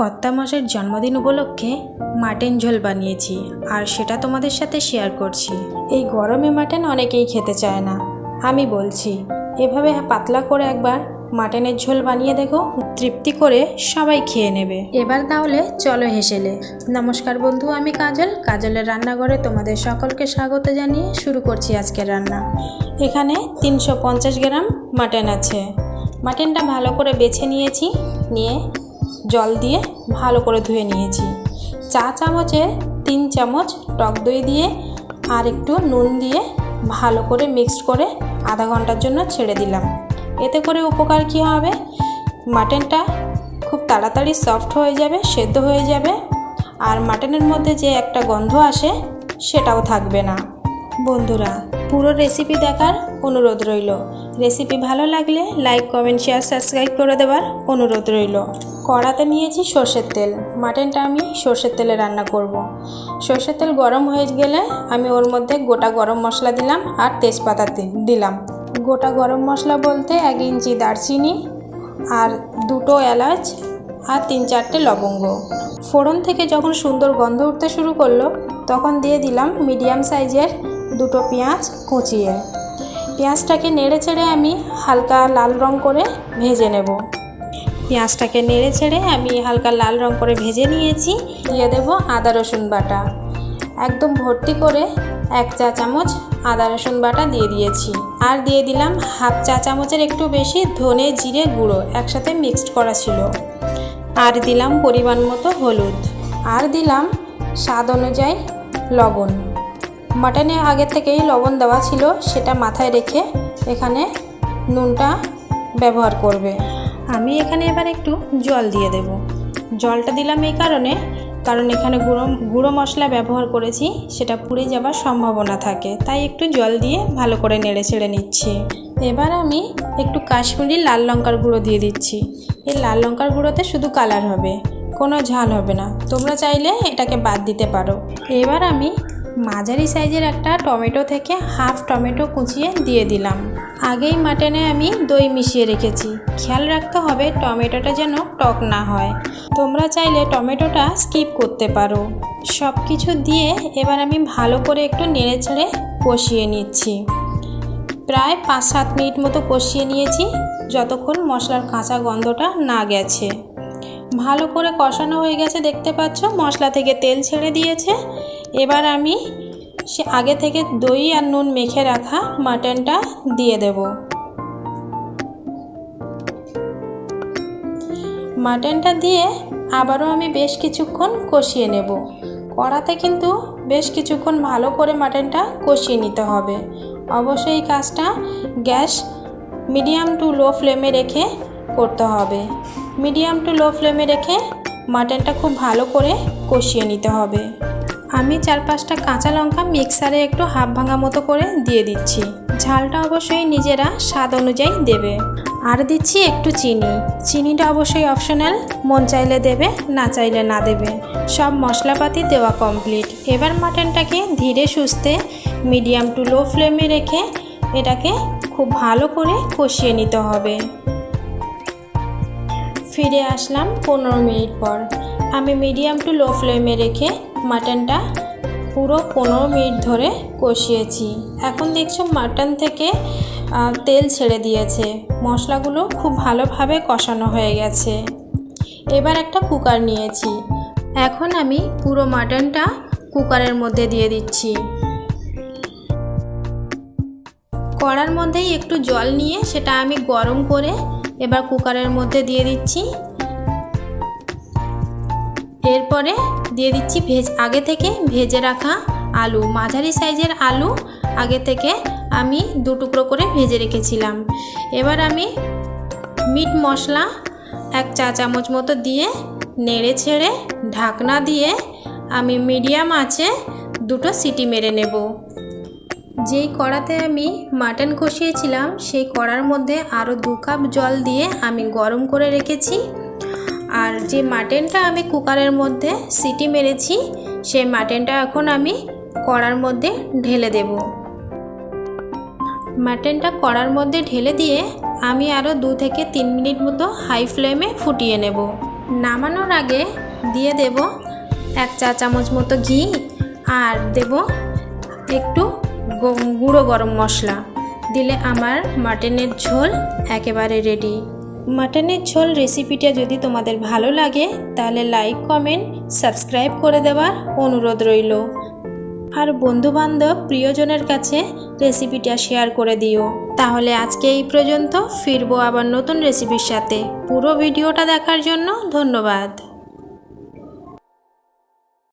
কর্তামশের জন্মদিন উপলক্ষে মাটন ঝোল বানিয়েছি আর সেটা তোমাদের সাথে শেয়ার করছি। এই গরমে মাটন অনেকেই খেতে চায় না। আমি বলছি, এভাবে পাতলা করে একবার মাটনের ঝোল বানিয়ে দেখো, তৃপ্তি করে সবাই খেয়ে নেবে। এবার তাহলে চলো হেসেলে। নমস্কার বন্ধু, আমি কাজল। কাজলের রান্নাঘরে তোমাদের সকলকে স্বাগত জানিয়ে শুরু করছি আজকের রান্না। এখানে তিনশো পঞ্চাশ গ্রাম মাটন আছে। মাটনটা ভালো করে বেছে নিয়েছি, নিয়ে জল দিয়ে ভালো করে ধুয়ে নিয়েছি। চা চামচে তিন চামচ টক দই দিয়ে আর একটু নুন দিয়ে ভালো করে মিক্সড করে আধা ঘণ্টার জন্য ছেড়ে দিলাম। এতে করে উপকার কী হবে? মাটনটা খুব তাড়াতাড়ি সফট হয়ে যাবে, সেদ্ধ হয়ে যাবে আর মাটনের মধ্যে যে একটা গন্ধ আসে সেটাও থাকবে না। বন্ধুরা, পুরো রেসিপি দেখার অনুরোধ রইল। রেসিপি ভালো লাগলে লাইক কমেন্ট শেয়ার সাবস্ক্রাইব করে দেওয়ার অনুরোধ রইল। কড়াতে নিয়েছি সর্ষের তেল। মাটনটা আমি সর্ষের তেলে রান্না করব। সর্ষের তেল গরম হয়ে গেলে আমি ওর মধ্যে গোটা গরম মশলা দিলাম আর তেজপাতা দিলাম। গোটা গরম মশলা বলতে এক ইঞ্চি দারচিনি আর দুটো এলাচ আর তিন চারটে লবঙ্গ। ফোড়ন থেকে যখন সুন্দর গন্ধ উঠতে শুরু করল, তখন দিয়ে দিলাম মিডিয়াম সাইজের দুটো পেঁয়াজ কুচিয়ে। পেঁয়াজটাকে নেড়ে ছেড়ে আমি হালকা লাল রং করে ভেজে নেব। পেঁয়াজটাকে নেড়ে ছেড়ে আমি হালকা লাল রং করে ভেজে নিয়েছি। দিয়ে দেব আদা রসুন বাটা। একদম ভর্তি করে এক চা চামচ আদা রসুন বাটা দিয়ে দিয়েছি। আর দিয়ে দিলাম হাফ চা চামচের একটু বেশি ধনে জিরে গুঁড়ো একসাথে মিক্সড করা ছিল। আর দিলাম পরিমাণ মতো হলুদ। আর দিলাম স্বাদ অনুযায়ী লবণ। মাটনে আগে থেকেই লবণ দেওয়া ছিল, সেটা মাথায় রেখে এখানে নুনটা ব্যবহার করবে। আমি এখানে এবার একটু জল দিয়ে দেব। জলটা দিলাম এই কারণে, কারণ এখানে গুঁড়ো গুঁড়ো মশলা ব্যবহার করেছি, সেটা পুড়ে যাবার সম্ভাবনা থাকে। তাই একটু জল দিয়ে ভালো করে নেড়ে ছেড়ে নিচ্ছি। এবার আমি একটু কাশ্মীরি লাল লঙ্কার গুঁড়ো দিয়ে দিচ্ছি। এই লাল লঙ্কার গুঁড়োতে শুধু কালার হবে, কোনো ঝাল হবে না। তোমরা চাইলে এটাকে বাদ দিতে পারো। এবার আমি মাঝারি সাইজের একটা টমেটো থেকে হাফ টমেটো কুচিয়ে দিয়ে দিলাম। আগেই মাটনে আমি দই মিশিয়ে রেখেছি। খেয়াল রাখতে হবে টমেটোটা যেন টক না হয়। তোমরা চাইলে টমেটোটা স্কিপ করতে পারো। সব কিছু দিয়ে এবার আমি ভালো করে একটু নেড়ে ছেড়ে কষিয়ে নিচ্ছি। প্রায় পাঁচ সাত মিনিট মতো কষিয়ে নিয়েছি, যতক্ষণ মশলার কাঁচা গন্ধটা না গেছে। ভালো করে কষানো হয়ে গেছে, দেখতে পাচ্ছ? মশলা থেকে তেল ছেড়ে দিয়েছে। এবার আমি সে আগে থেকে দই আর নুন মেখে রাখা মাটনটা দিয়ে দেব। মাটনটা দিয়ে আবারও আমি বেশ কিছুক্ষণ কষিয়ে নেব। কড়াতে কিন্তু বেশ কিছুক্ষণ ভালো করে মাটনটা কষিয়ে নিতে হবে। অবশ্যই এই কাজটা গ্যাস মিডিয়াম টু লো ফ্লেমে রেখে করতে হবে। মিডিয়াম টু লো ফ্লেমে রেখে মাটনটা খুব ভালো করে কষিয়ে নিতে হবে। আমি চার পাঁচটা কাঁচা লঙ্কা মিক্সারে একটু হাফ ভাঙা মতো করে দিয়ে দিচ্ছি। ঝালটা অবশ্যই নিজেরা স্বাদ অনুযায়ী দেবে। আর দিচ্ছি একটু চিনি। চিনিটা অবশ্যই অপশনাল মন চাইলে দেবে, না চাইলে না দেবে। সব মশলাপাতি দেওয়া কমপ্লিট এবার মাটনটাকে ধীরে সুস্থে মিডিয়াম টু লো ফ্লেমে রেখে এটাকে খুব ভালো করে কষিয়ে নিতে হবে। ফিরে আসলাম পনেরো মিনিট পর। আমি মিডিয়াম টু লো ফ্লেমে রেখে মাটনটা পুরো পনেরো মিনিট ধরে কষিয়েছি। এখন দেখছ মাটন থেকে তেল ছেড়ে দিয়েছে। মশলাগুলো খুব ভালোভাবে কষানো হয়ে গেছে। এবার একটা কুকার নিয়েছি। এখন আমি পুরো মাটনটা কুকারের মধ্যে দিয়ে দিচ্ছি। কড়ার মধ্যেই একটু জল নিয়ে সেটা আমি গরম করে এবার কুকারের মধ্যে দিয়ে দিচ্ছি। এরপরে দিয়ে দিচ্ছি ভেজ, আগে থেকে ভেজে রাখা আলু, মাঝারি সাইজের আলু আগে থেকে আমি দু টুকরো করে ভেজে রেখেছিলাম। এবার আমি মিট মশলা এক চা চামচ মতো দিয়ে নেড়ে ছেড়ে ঢাকনা দিয়ে আমি মিডিয়াম আছে দুটো সিটি মেরে নেব। যেই কড়াতে আমি মাটন কষিয়েছিলাম, সেই কড়ার মধ্যে আরও দু কাপ জল দিয়ে আমি গরম করে রেখেছি। আর যে মাটনটা আমি কুকারের মধ্যে সিটি মেরেছি, সেই মাটনটা এখন আমি কড়ার মধ্যে ঢেলে দেব। মাটনটা কড়ার মধ্যে ঢেলে দিয়ে আমি আরও দু থেকে তিন মিনিট মতো হাই ফ্লেমে ফুটিয়ে নেব। নামানোর আগে দিয়ে দেব এক চা চামচ মতো ঘি আর দেব একটু গুঁড়ো গরম মশলা। দিলে আমার মাটনের ঝোল একেবারে রেডি মাটনের ঝোল রেসিপিটা যদি তোমাদের ভালো লাগে, তাহলে লাইক কমেন্ট সাবস্ক্রাইব করে দেওয়ার অনুরোধ রইল। আর বন্ধুবান্ধব, প্রিয়জনের কাছে রেসিপিটা শেয়ার করে দিও। তাহলে আজকে এই পর্যন্ত ফিরবো আবার নতুন রেসিপির সাথে। পুরো ভিডিওটা দেখার জন্য ধন্যবাদ।